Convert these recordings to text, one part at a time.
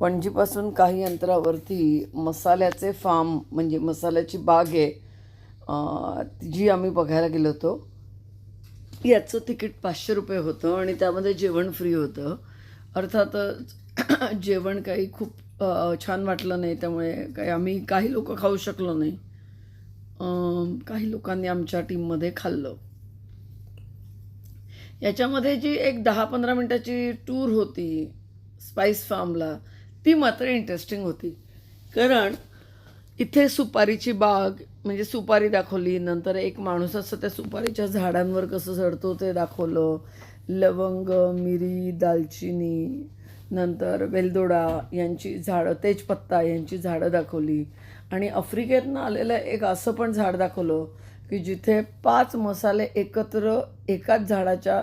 पणजीपासून काही अंतरावरती मसाल्याचे फार्म म्हणजे मसाल्याची बाग आहे जी आम्ही बघायला गेलो होतो. याचं तिकीट पाचशे रुपये होतं आणि त्यामध्ये जेवण फ्री होतं. अर्थातच जेवण काही खूप छान वाटलं नाही त्यामुळे काही आम्ही काही लोक खाऊ शकलो नाही. काही लोकांनी आमच्या टीममध्ये खाल्लं. याच्यामध्ये जी एक दहा पंधरा मिनटाची टूर होती स्पाईस फार्मला ती मात्र इंटरेस्टिंग होती. कारण इथे सुपारीची बाग म्हणजे सुपारी दाखवली नंतर एक माणूस असं त्या सुपारीच्या झाडांवर कसं चढतो ते दाखवलं. लवंग मिरी दालचिनी नंतर वेलदोडा यांची झाडं तेजपत्ता यांची झाडं दाखवली. आणि आफ्रिकेतनं आलेलं एक असं पण झाड दाखवलं की जिथे पाच मसाले एकत्र एकाच झाडाच्या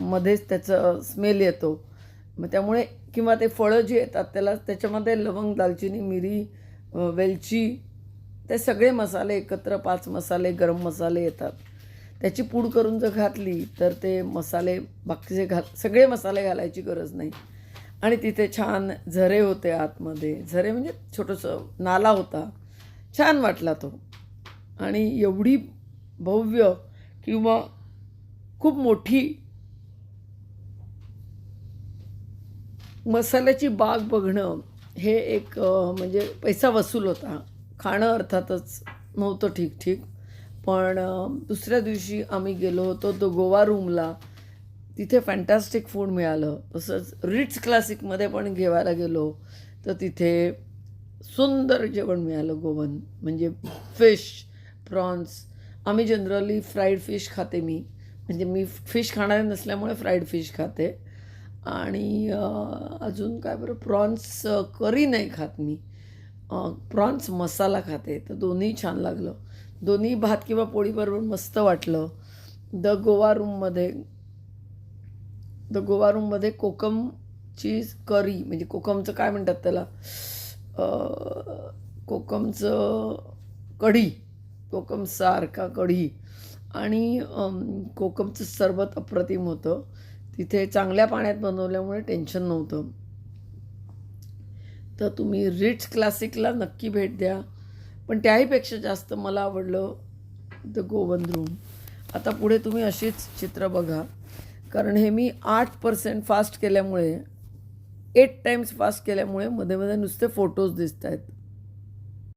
मध्येच त्याचं स्मेल येतो. मग त्यामुळे किंवा ते फळं जी येतात त्याला त्याच्यामध्ये लवंग दालचिनी मिरी वेलची ते सगळे मसाले एकत्र पाच मसाले गरम मसाले येतात. त्याची पूड करून जर घातली तर ते मसाले बाकीचे घाल सगळे मसाले घालायची गरज नाही. आणि तिथे छान झरे होते आतमध्ये. झरे म्हणजे छोटंसं नाला होता. छान वाटला तो. आणि एवढी भव्य किंवा खूप मोठी मसाल्याची बाग बघणं हे एक म्हणजे पैसा वसूल होता. खाणं अर्थातच नव्हतं ठीक ठीक. पण दुसऱ्या दिवशी आम्ही गेलो होतो तो गोवा रूमला. तिथे फॅन्टॅस्टिक फूड मिळालं. तसंच रिट्स क्लासिकमध्ये पण घेवायला गेलो. तर तिथे सुंदर जेवण मिळालं गोवन. म्हणजे फिश प्रॉन्स आम्ही जनरली फ्राईड फिश खाते मी. म्हणजे मी फिश खाणारे नसल्यामुळे फ्राईड फिश खाते. आणि अजून काय बरं प्रॉन्स करी नाही खात मी. प्रॉन्स मसाला खाते तर दोन्ही छान लागलं. दोन्ही भात किंवा पोळीबरोबर मस्त वाटलं. द गोवा रूममध्ये द गोवा रूममध्ये कोकमची करी म्हणजे कोकमचं काय म्हणतात त्याला? कोकमचं कढी कोकम कढी. आणि कोकमचं सरबत अप्रतिम होतं. तिथे चांगल्या पाण्यात बनवल्यामुळे टेन्शन नव्हतं. तर तुम्ही रिट्स क्लासिकला नक्की भेट द्या. पण त्याहीपेक्षा जास्त मला आवडलं द गोवन रूम आता पुढे तुम्ही अशीच चित्र बघा. कारण हे मी आठ पर्सेंट फास्ट केल्यामुळे एट टाइम्स फास्ट केल्यामुळे मध्ये मध्ये नुसते फोटोज दिसत आहेत